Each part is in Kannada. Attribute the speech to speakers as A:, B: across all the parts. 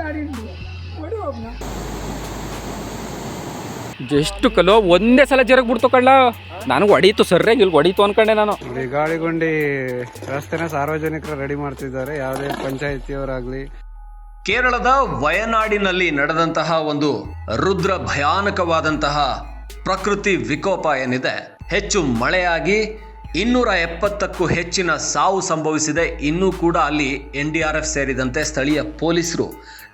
A: ಗಾಡಿ ಹೊಡಿ ಹೋಗ್ನ
B: ಎಷ್ಟು ಕಲೋ ಒಂದೇ ಸಲ ಜರಗ್ ಬಿಡ್ತು ಕಳ್ಳ. ನನಗೆ ಹೊಡೀತು ಇಲ್ಲ ಇಲ್ಲಿ ಹೊಡೀತು ಅನ್ಕೊಂಡೆ ನಾನು.
C: ಗಾಳಿಗೊಂಡಿ ಗಾಳಿಗುಂಡಿ ರಸ್ತೆನ ಸಾರ್ವಜನಿಕರು ರೆಡಿ ಮಾಡ್ತಿದ್ದಾರೆ ಯಾವುದೇ ಪಂಚಾಯತಿಯವರಾಗ್ಲಿ.
D: ಕೇರಳದ ವಯನಾಡಿನಲ್ಲಿ ನಡೆದಂತಹ ಒಂದು ರುದ್ರ ಭಯಾನಕವಾದಂತಹ ಪ್ರಕೃತಿ ವಿಕೋಪ ಏನಿದೆ ಹೆಚ್ಚು ಮಳೆಯಾಗಿ ಇನ್ನೂರ ಎಪ್ಪತ್ತಕ್ಕೂ ಹೆಚ್ಚಿನ ಸಾವು ಸಂಭವಿಸಿದೆ. ಇನ್ನೂ ಕೂಡ ಅಲ್ಲಿ ಎನ್ ಡಿ ಆರ್ ಎಫ್ ಸೇರಿದಂತೆ ಸ್ಥಳೀಯ ಪೊಲೀಸರು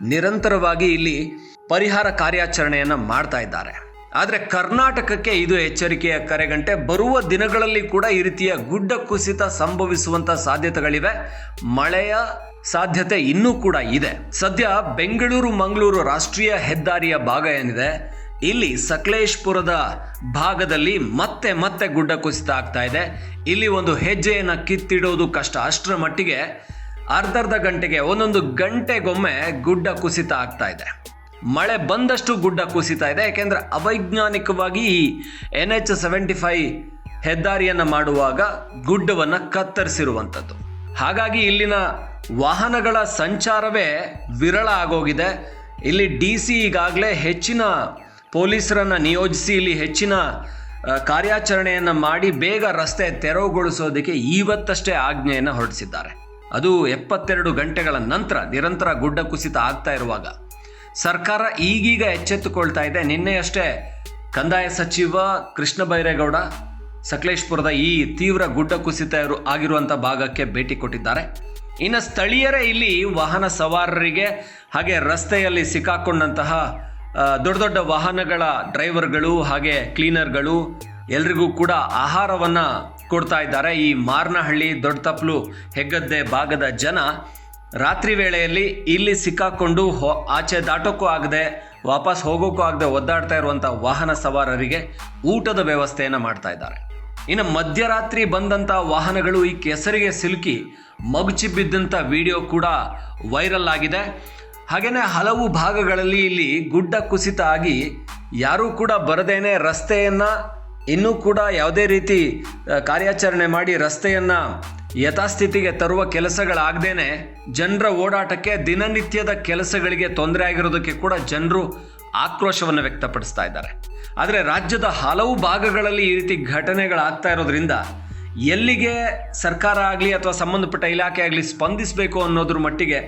D: ನಿರಂತರವಾಗಿ ಇಲ್ಲಿ ಪರಿಹಾರ ಕಾರ್ಯಾಚರಣೆಯನ್ನು ಮಾಡ್ತಾ ಇದ್ದಾರೆ. ಆದರೆ ಕರ್ನಾಟಕಕ್ಕೆ ಇದು ಎಚ್ಚರಿಕೆಯ ಕರೆಗಂಟೆ. ಬರುವ ದಿನಗಳಲ್ಲಿ ಕೂಡ ಈ ರೀತಿಯ ಗುಡ್ಡ ಕುಸಿತ ಸಂಭವಿಸುವಂಥ ಸಾಧ್ಯತೆಗಳಿವೆ. ಮಳೆಯ ಸಾಧ್ಯತೆ ಇನ್ನೂ ಕೂಡ ಇದೆ. ಸದ್ಯ ಬೆಂಗಳೂರು, ಮಂಗಳೂರು ರಾಷ್ಟ್ರೀಯ ಹೆದ್ದಾರಿಯ ಭಾಗ ಏನಿದೆ? ಇಲ್ಲಿ ಸಕಲೇಶ್ಪುರದ ಭಾಗದಲ್ಲಿ ಮತ್ತೆ ಮತ್ತೆ ಗುಡ್ಡ ಕುಸಿತ ಆಗ್ತಾ ಇದೆ. ಇಲ್ಲಿ ಒಂದು ಹೆಜ್ಜೆಯನ್ನು ಕಿತ್ತಿಡೋದು ಕಷ್ಟ. ಅಷ್ಟರ ಮಟ್ಟಿಗೆ ಅರ್ಧರ್ಧ ಗಂಟೆಗೆ ಒಂದೊಂದು ಗಂಟೆಗೊಮ್ಮೆ ಗುಡ್ಡ ಕುಸಿತ ಆಗ್ತಾ ಇದೆ. ಮಳೆ ಬಂದಷ್ಟು ಗುಡ್ಡ ಕುಸಿತ ಇದೆ ಯಾಕೆಂದ್ರೆ ಅವೈಜ್ಞಾನಿಕವಾಗಿ ಈ ಎನ್ ಎಚ್ ಸೆವೆಂಟಿ ಫೈವ್ ಹೆದ್ದಾರಿಯನ್ನು ಮಾಡುವಾಗ ಗುಡ್ಡವನ್ನು ಕತ್ತರಿಸಿರುವಂಥದ್ದು. ಹಾಗಾಗಿ ಇಲ್ಲಿನ ವಾಹನಗಳ ಸಂಚಾರವೇ ವಿರಳ ಆಗೋಗಿದೆ. ಇಲ್ಲಿ ಡಿ ಸಿ ಈಗಾಗಲೇ ಹೆಚ್ಚಿನ ಪೊಲೀಸರನ್ನು ನಿಯೋಜಿಸಿ ಇಲ್ಲಿ ಹೆಚ್ಚಿನ ಕಾರ್ಯಾಚರಣೆಯನ್ನು ಮಾಡಿ ಬೇಗ ರಸ್ತೆ ತೆರವುಗೊಳಿಸೋದಕ್ಕೆ ಇವತ್ತಷ್ಟೇ ಆಜ್ಞೆಯನ್ನು ಹೊರಡಿಸಿದ್ದಾರೆ. ಅದು ಎಪ್ಪತ್ತೆರಡು ಗಂಟೆಗಳ ನಂತರ ನಿರಂತರ ಗುಡ್ಡ ಕುಸಿತ ಆಗ್ತಾ ಇರುವಾಗ ಸರ್ಕಾರ ಈಗೀಗ ಎಚ್ಚೆತ್ತುಕೊಳ್ತಾ ಇದೆ. ನಿನ್ನೆಯಷ್ಟೇ ಕಂದಾಯ ಸಚಿವ ಕೃಷ್ಣ ಬೈರೇಗೌಡ ಸಕಲೇಶ್ಪುರದ ಈ ತೀವ್ರ ಗುಡ್ಡ ಕುಸಿತ ಆಗಿರುವಂಥ ಭಾಗಕ್ಕೆ ಭೇಟಿ ಕೊಟ್ಟಿದ್ದಾರೆ. ಇನ್ನು ಸ್ಥಳೀಯರೇ ಇಲ್ಲಿ ವಾಹನ ಸವಾರರಿಗೆ ಹಾಗೆ ರಸ್ತೆಯಲ್ಲಿ ಸಿಕ್ಕಾಕೊಂಡಂತಹ ದೊಡ್ಡ ದೊಡ್ಡ ವಾಹನಗಳ ಡ್ರೈವರ್ಗಳು ಹಾಗೆ ಕ್ಲೀನರ್ಗಳು ಎಲ್ರಿಗೂ ಕೂಡ ಆಹಾರವನ್ನ ಕೊಡ್ತಾ ಇದ್ದಾರೆ. ಈ ಮಾರ್ನಹಳ್ಳಿ ದೊಡ್ಡ ತಪ್ಪಲು ಹೆಗ್ಗದ್ದೆ ಭಾಗದ ಜನ ರಾತ್ರಿ ವೇಳೆಯಲ್ಲಿ ಇಲ್ಲಿ ಸಿಕ್ಕಾಕೊಂಡು ಹೊ, ಆಚೆ ದಾಟೋಕ್ಕೂ ಆಗದೆ, ವಾಪಸ್ ಹೋಗೋಕ್ಕೂ ಆಗದೆ ಒದ್ದಾಡ್ತಾ ಇರುವಂಥ ವಾಹನ ಸವಾರರಿಗೆ ಊಟದ ವ್ಯವಸ್ಥೆಯನ್ನು ಮಾಡ್ತಾ ಇದ್ದಾರೆ. ಇನ್ನು ಮಧ್ಯರಾತ್ರಿ ಬಂದಂಥ ವಾಹನಗಳು ಈ ಕೆಸರಿಗೆ ಸಿಲುಕಿ ಮಗುಚಿ ಬಿದ್ದಂಥ ವಿಡಿಯೋ ಕೂಡ ವೈರಲ್ ಆಗಿದೆ. ಹಾಗೆಯೇ ಹಲವು ಭಾಗಗಳಲ್ಲಿ ಇಲ್ಲಿ ಗುಡ್ಡ ಕುಸಿತ ಆಗಿ ಯಾರೂ ಕೂಡ ಬರದೇನೆ ರಸ್ತೆಯನ್ನು ಇನ್ನೂ ಕೂಡ ಯಾವುದೇ ರೀತಿ ಕಾರ್ಯಾಚರಣೆ ಮಾಡಿ ರಸ್ತೆಯನ್ನು ಯಥಾಸ್ಥಿತಿಗೆ ತರುವ ಕೆಲಸಗಳಾಗದೇನೆ ಜನರ ಓಡಾಟಕ್ಕೆ ದಿನನಿತ್ಯದ ಕೆಲಸಗಳಿಗೆ ತೊಂದರೆ ಆಗಿರೋದಕ್ಕೆ ಕೂಡ ಜನರು ಆಕ್ರೋಶವನ್ನು ವ್ಯಕ್ತಪಡಿಸ್ತಾ ಇದ್ದಾರೆ. ಆದರೆ ರಾಜ್ಯದ ಹಲವು ಭಾಗಗಳಲ್ಲಿ ಈ ರೀತಿ ಘಟನೆಗಳಾಗ್ತಾ ಇರೋದ್ರಿಂದ ಎಲ್ಲಿಗೆ ಸರ್ಕಾರ ಆಗಲಿ ಅಥವಾ ಸಂಬಂಧಪಟ್ಟ ಇಲಾಖೆ ಆಗಲಿ ಸ್ಪಂದಿಸಬೇಕು ಅನ್ನೋದ್ರ ಮಟ್ಟಿಗೆ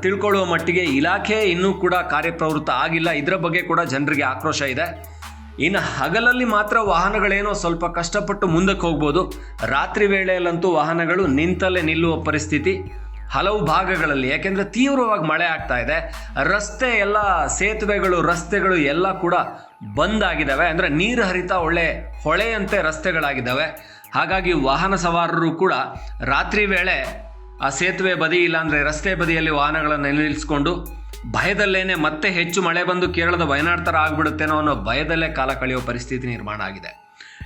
D: ತಿಳ್ಕೊಳ್ಳುವ ಮಟ್ಟಿಗೆ ಇಲಾಖೆ ಇನ್ನೂ ಕೂಡ ಕಾರ್ಯಪ್ರವೃತ್ತ ಆಗಿಲ್ಲ. ಇದರ ಬಗ್ಗೆ ಕೂಡ ಜನರಿಗೆ ಆಕ್ರೋಶ ಇದೆ. ಇನ್ನು ಹಗಲಲ್ಲಿ ಮಾತ್ರ ವಾಹನಗಳೇನೋ ಸ್ವಲ್ಪ ಕಷ್ಟಪಟ್ಟು ಮುಂದಕ್ಕೆ ಹೋಗ್ಬೋದು. ರಾತ್ರಿ ವೇಳೆಯಲ್ಲಂತೂ ವಾಹನಗಳು ನಿಂತಲ್ಲೇ ನಿಲ್ಲುವ ಪರಿಸ್ಥಿತಿ ಹಲವು ಭಾಗಗಳಲ್ಲಿ. ಯಾಕೆಂದರೆ ತೀವ್ರವಾಗಿ ಮಳೆ ಆಗ್ತಾ ಇದೆ. ರಸ್ತೆ ಎಲ್ಲ, ಸೇತುವೆಗಳು, ರಸ್ತೆಗಳು ಎಲ್ಲ ಕೂಡ ಬಂದ್ ಆಗಿದ್ದಾವೆ ಅಂದರೆ ನೀರು ಹರಿತಾ ಒಳ್ಳೆ ಹೊಳೆಯಂತೆ ರಸ್ತೆಗಳಾಗಿದ್ದಾವೆ. ಹಾಗಾಗಿ ವಾಹನ ಸವಾರರು ಕೂಡ ರಾತ್ರಿ ವೇಳೆ ಆ ಸೇತುವೆ ಬದಿ ಇಲ್ಲಾಂದರೆ ರಸ್ತೆ ಬದಿಯಲ್ಲಿ ವಾಹನಗಳನ್ನು ನಿಲ್ಲಿಸ್ಕೊಂಡು ಭಯದಲ್ಲೇನೆ ಮತ್ತೆ ಹೆಚ್ಚು ಮಳೆ ಬಂದು ಕೇರಳದ ವಯನಾಡ್ ಥರ ಆಗ್ಬಿಡುತ್ತೇನೋ ಅನ್ನೋ ಭಯದಲ್ಲೇ ಕಾಲ ಕಳೆಯುವ ಪರಿಸ್ಥಿತಿ ನಿರ್ಮಾಣ ಆಗಿದೆ.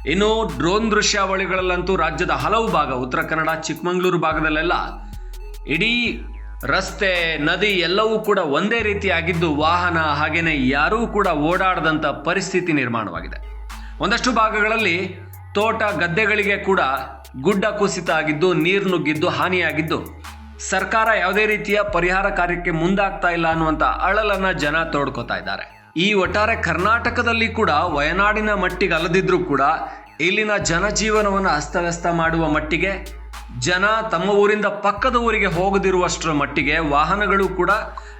D: ಇನ್ನು ಡ್ರೋನ್ ದೃಶ್ಯಾವಳಿಗಳಲ್ಲಂತೂ ರಾಜ್ಯದ ಹಲವು ಭಾಗ, ಉತ್ತರ ಕನ್ನಡ, ಚಿಕ್ಕಮಗಳೂರು ಭಾಗದಲ್ಲೆಲ್ಲ ಇಡೀ ರಸ್ತೆ, ನದಿ ಎಲ್ಲವೂ ಕೂಡ ಒಂದೇ ರೀತಿಯಾಗಿದ್ದು ವಾಹನ ಹಾಗೆಯೇ ಯಾರೂ ಕೂಡ ಓಡಾಡದಂಥ ಪರಿಸ್ಥಿತಿ ನಿರ್ಮಾಣವಾಗಿದೆ. ಒಂದಷ್ಟು ಭಾಗಗಳಲ್ಲಿ ತೋಟ ಗದ್ದೆಗಳಿಗೆ ಕೂಡ ಗುಡ್ಡ ಕುಸಿತ ಆಗಿದ್ದು, ನೀರು ನುಗ್ಗಿದ್ದು, ಹಾನಿಯಾಗಿದ್ದು. ಸರ್ಕಾರ ಯಾವುದೇ ರೀತಿಯ ಪರಿಹಾರ ಕಾರ್ಯಕ್ಕೆ ಮುಂದಾಗ್ತಾ ಇಲ್ಲ ಅನ್ನುವಂಥ ಅಳಲನ್ನ ಜನ ತೋಡ್ಕೋತಾ ಇದ್ದಾರೆ. ಈ ಒಟ್ಟಾರೆ ಕರ್ನಾಟಕದಲ್ಲಿ ಕೂಡ, ವಯನಾಡಿನ ಮಟ್ಟಿಗೆ ಅಲ್ಲದಿದ್ರೂ ಕೂಡ, ಇಲ್ಲಿನ ಜನಜೀವನವನ್ನು ಅಸ್ತವ್ಯಸ್ತ ಮಾಡುವ ಮಟ್ಟಿಗೆ, ಜನ ತಮ್ಮ ಊರಿಂದ ಪಕ್ಕದ ಊರಿಗೆ ಹೋಗದಿರುವಷ್ಟರ ಮಟ್ಟಿಗೆ, ವಾಹನಗಳು ಕೂಡ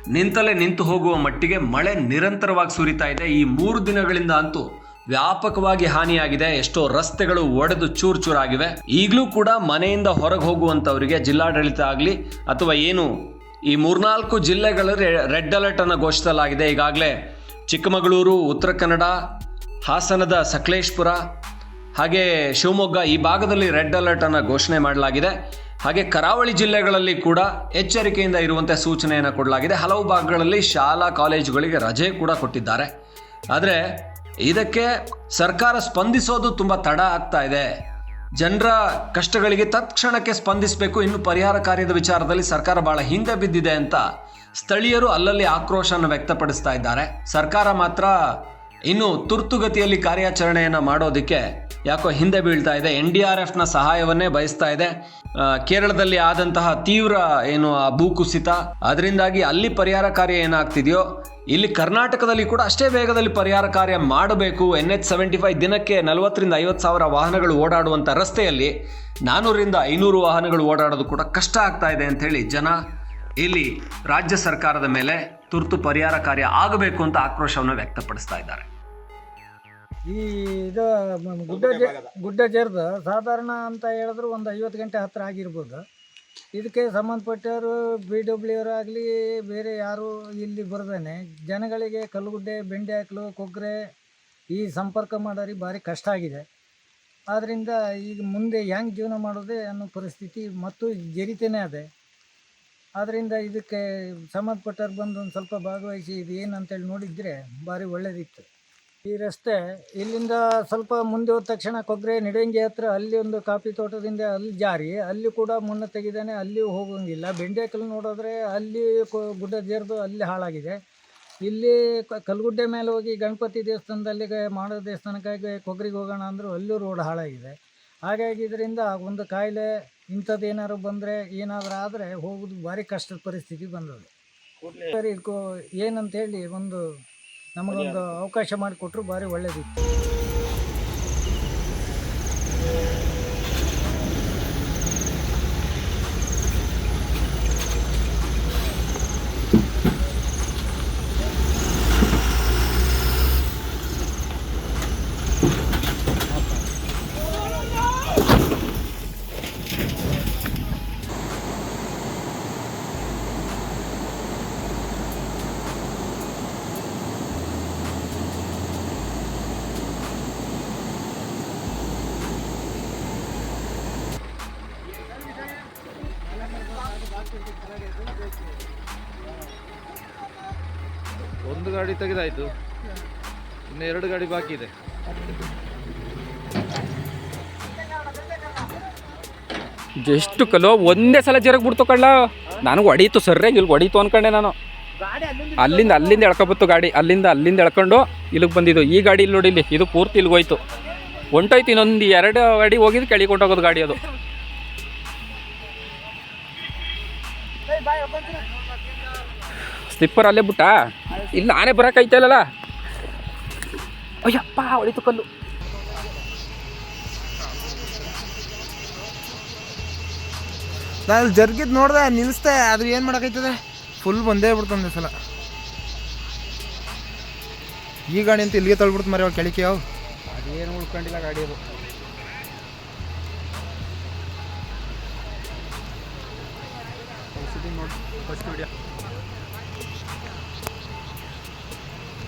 D: ನಿಂತಲೇ ನಿಂತು ಹೋಗುವ ಮಟ್ಟಿಗೆ ಮಳೆ ನಿರಂತರವಾಗಿ ಸುರಿತಾ ಇದೆ. ಈ ಮೂರು ದಿನಗಳಿಂದ ಅಂತೂ ವ್ಯಾಪಕವಾಗಿ ಹಾನಿಯಾಗಿದೆ. ಎಷ್ಟೋ ರಸ್ತೆಗಳು ಒಡೆದು ಚೂರ್ ಚೂರಾಗಿವೆ. ಈಗಲೂ ಕೂಡ ಮನೆಯಿಂದ ಹೊರಗೆ ಹೋಗುವಂಥವರಿಗೆ ಜಿಲ್ಲಾಡಳಿತ ಆಗಲಿ ಅಥವಾ ಏನು, ಈ ಮೂರ್ನಾಲ್ಕು ಜಿಲ್ಲೆಗಳಲ್ಲಿ ರೆಡ್ ಅಲರ್ಟ್ ಅನ್ನು ಘೋಷಿಸಲಾಗಿದೆ. ಈಗಾಗಲೇ ಚಿಕ್ಕಮಗಳೂರು, ಉತ್ತರ ಕನ್ನಡ, ಹಾಸನದ ಸಕಲೇಶ್ಪುರ, ಹಾಗೆ ಶಿವಮೊಗ್ಗ ಈ ಭಾಗದಲ್ಲಿ ರೆಡ್ ಅಲರ್ಟ್ ಅನ್ನು ಘೋಷಣೆ ಮಾಡಲಾಗಿದೆ. ಹಾಗೆ ಕರಾವಳಿ ಜಿಲ್ಲೆಗಳಲ್ಲಿ ಕೂಡ ಎಚ್ಚರಿಕೆಯಿಂದ ಇರುವಂತೆ ಸೂಚನೆಯನ್ನು ಕೊಡಲಾಗಿದೆ. ಹಲವು ಭಾಗಗಳಲ್ಲಿ ಶಾಲಾ, ಕಾಲೇಜುಗಳಿಗೆ ರಜೆ ಕೂಡ ಕೊಟ್ಟಿದ್ದಾರೆ. ಆದರೆ ಇದಕ್ಕೆ ಸರ್ಕಾರ ಸ್ಪಂದಿಸೋದು ತುಂಬ ತಡ ಆಗ್ತಾ ಇದೆ. ಜನರ ಕಷ್ಟಗಳಿಗೆ ತತ್ಕ್ಷಣಕ್ಕೆ ಸ್ಪಂದಿಸಬೇಕು. ಇನ್ನು ಪರಿಹಾರ ಕಾರ್ಯದ ವಿಚಾರದಲ್ಲಿ ಸರ್ಕಾರ ಬಹಳ ಹಿಂದೆ ಬಿದ್ದಿದೆ ಅಂತ ಸ್ಥಳೀಯರು ಅಲ್ಲಲ್ಲಿ ಆಕ್ರೋಶವನ್ನು ವ್ಯಕ್ತಪಡಿಸ್ತಾ ಇದ್ದಾರೆ. ಸರ್ಕಾರ ಮಾತ್ರ ಇನ್ನು ತುರ್ತುಗತಿಯಲ್ಲಿ ಕಾರ್ಯಾಚರಣೆಯನ್ನು ಮಾಡೋದಕ್ಕೆ ಯಾಕೋ ಹಿಂದೆ ಬೀಳ್ತಾ ಇದೆ. ಎನ್ ಡಿ ಆರ್ ಎಫ್ನ ಸಹಾಯವನ್ನೇ ಬಯಸ್ತಾ ಇದೆ. ಕೇರಳದಲ್ಲಿ ಆದಂತಹ ತೀವ್ರ ಏನು ಆ ಭೂಕುಸಿತ, ಅದರಿಂದಾಗಿ ಅಲ್ಲಿ ಪರಿಹಾರ ಕಾರ್ಯ ಏನಾಗ್ತಿದೆಯೋ ಇಲ್ಲಿ ಕರ್ನಾಟಕದಲ್ಲಿ ಕೂಡ ಅಷ್ಟೇ ವೇಗದಲ್ಲಿ ಪರಿಹಾರ ಕಾರ್ಯ ಮಾಡಬೇಕು. ಎನ್ ಎಚ್ ಸೆವೆಂಟಿ ಫೈವ್ ದಿನಕ್ಕೆ ನಲವತ್ತರಿಂದ ಐವತ್ತು ಸಾವಿರ ವಾಹನಗಳು ಓಡಾಡುವಂಥ ರಸ್ತೆಯಲ್ಲಿ ನಾನ್ನೂರಿಂದ ಐನೂರು ವಾಹನಗಳು ಓಡಾಡೋದು ಕೂಡ ಕಷ್ಟ ಆಗ್ತಾ ಇದೆ ಅಂತ ಹೇಳಿ ಜನ ಇಲ್ಲಿ ರಾಜ್ಯ ಸರ್ಕಾರದ ಮೇಲೆ ತುರ್ತು ಪರಿಹಾರ ಕಾರ್ಯ ಆಗಬೇಕು ಅಂತ ಆಕ್ರೋಶವನ್ನು ವ್ಯಕ್ತಪಡಿಸ್ತಾ ಇದ್ದಾರೆ.
A: ಈ ಇದು ಗುಡ್ಡ ಗುಡ್ಡ ಜರ್ದು ಸಾಧಾರಣ ಅಂತ ಹೇಳಿದ್ರು ಒಂದು ಐವತ್ತು ಗಂಟೆ ಹತ್ತಿರ ಆಗಿರ್ಬೋದು. ಇದಕ್ಕೆ ಸಂಬಂಧಪಟ್ಟವರು ಬಿ ಡಬ್ಲ್ಯೂ ಆಗಲಿ, ಬೇರೆ ಯಾರು ಇಲ್ಲಿ ಬರ್ದೇನೆ. ಜನಗಳಿಗೆ ಕಲ್ಲುಗುಡ್ಡೆ, ಬೆಂಡೆ ಹಾಕಲು ಕೊಗ್ರೆ ಈ ಸಂಪರ್ಕ ಮಾಡೋರಿಗೆ ಭಾರಿ ಕಷ್ಟ ಆಗಿದೆ. ಆದ್ದರಿಂದ ಈಗ ಮುಂದೆ ಹೆಂಗೆ ಜೀವನ ಮಾಡೋದೆ ಅನ್ನೋ ಪರಿಸ್ಥಿತಿ ಮತ್ತು ಜರಿತೇನೆ ಅದೇ. ಆದ್ದರಿಂದ ಇದಕ್ಕೆ ಸಂಬಂಧಪಟ್ಟವ್ರು ಬಂದು ಒಂದು ಸ್ವಲ್ಪ ಭಾಗವಹಿಸಿ ಇದು ಏನಂತೇಳಿ ನೋಡಿದರೆ ಭಾರಿ ಒಳ್ಳೆಯದಿತ್ತು ಈ ರಸ್ತೆ ಇಲ್ಲಿಂದ ಸ್ವಲ್ಪ ಮುಂದೆ ಹೋದ ತಕ್ಷಣ ಕೊಗ್ರೆ ನಿಡಂಗಿ ಹತ್ರ ಅಲ್ಲಿ ಒಂದು ಕಾಫಿ ತೋಟದಿಂದ ಅಲ್ಲಿ ಜಾರಿ. ಅಲ್ಲಿ ಕೂಡ ಮುನ್ನ ತೆಗಿದಾನೆ ಅಲ್ಲಿಯೂ ಹೋಗಂಗಿಲ್ಲ. ಬೆಂಡೆಕಲ್ ನೋಡಿದ್ರೆ ಅಲ್ಲಿ ಗುಡ್ಡ ಜೇರ್ದು ಅಲ್ಲಿ ಹಾಳಾಗಿದೆ. ಇಲ್ಲಿ ಕಲ್ಗುಡ್ಡೆ ಮೇಲೆ ಹೋಗಿ ಗಣಪತಿ ದೇವಸ್ಥಾನದಲ್ಲಿ ಮಾಡೋ ದೇವಸ್ಥಾನಕ್ಕಾಗಿ ಕೊಗ್ರಿಗೆ ಹೋಗೋಣ ಅಂದರೂ ಅಲ್ಲೂ ರೋಡ್ ಹಾಳಾಗಿದೆ. ಹಾಗಾಗಿ ಇದರಿಂದ ಒಂದು ಕಾಯಿಲೆ ಇಂಥದ್ದು ಏನಾದ್ರು ಬಂದರೆ ಏನಾದರೂ ಆದರೆ ಹೋಗೋದು ಭಾರಿ ಕಷ್ಟದ ಪರಿಸ್ಥಿತಿ ಬಂದದೆ ಸರಿ ಏನಂತ ಹೇಳಿ ಒಂದು ನಮಗೊಂದು ಅವಕಾಶ ಮಾಡಿಕೊಟ್ರು ಭಾರಿ ಒಳ್ಳೇದಿತ್ತು
E: ಒಂದು ಗಾಡಿ ತೆಗೆದಾಯ್ತು. ಇನ್ನು ಎರಡು ಗಾಡಿ ಬಾಕಿ ಇದೆ.
B: ಎಷ್ಟು ಕಲೋ? ಒಂದೇ ಸಲ ಜರಗ್ ಬಿಡ್ತು ಕಳ್ಳ ನನಗೆ ಹೊಡೀತು ಸರ್ಯಾಗಿ ಇಲ್ಲಿ ಹೊಡೀತು ಅನ್ಕೊಂಡೆ ನಾನು. ಅಲ್ಲಿಂದ ಅಲ್ಲಿಂದ ಎಳ್ಕೊಬತ್ತು ಗಾಡಿ ಅಲ್ಲಿಂದ ಅಲ್ಲಿಂದ ಎಳ್ಕೊಂಡು ಇಲ್ಲಿಗೆ ಬಂದಿದ್ದು. ಈ ಗಾಡಿ ಇಲ್ಲಿ ನೋಡಿ ಇಲ್ಲಿ ಇದು ಪೂರ್ತಿ ಇಲ್ಲಿಗೆ ಹೋಯ್ತು. ಹೊಂಟೋಯ್ತು ಇನ್ನೊಂದು ಎರಡು ಗಾಡಿ ಹೋಗಿದ್ದು ಕೆಳಗೆ ಹೊಂಟೋಗೋದು ಗಾಡಿ ಅದು. ಸ್ಲಿಪ್ಪರ್ ಅಲ್ಲೇ ಬಿಟ್ಟ? ಇಲ್ಲಿ ನಾನೇ ಬರಕಾಯ್ತಲ್ಲ ಅಲ್ಲ ಅಯ್ಯಪ್ಪ ಹೊಳಿತು ಕಲ್ಲು.
F: ನಾನು ಜರ್ಗಿದ್ ನೋಡ್ದೆ ನಿಲ್ಲಿಸ್ದೆ ಆದ್ರೆ ಏನು ಮಾಡೋಕೈತದೆ? ಫುಲ್ ಬಂದೇ ಬಿಡ್ತಂದೆ ಸಲ. ಈ ಗಾಡಿ ಅಂತ ಇಲ್ಲಿಗೆ ತಳ್ಬಿಡ್ತು ಮರಿ ಅವ್ಳು ಕೆಳಕ್ಕೆ ಅವು
C: ಅದೇನು ಉಳ್ಕೊಂಡಿಲ್ಲ ಗಾಡಿ ಅದು. ನೋಡಿ ಫಸ್ಟ್ ವಿಡಿಯೋ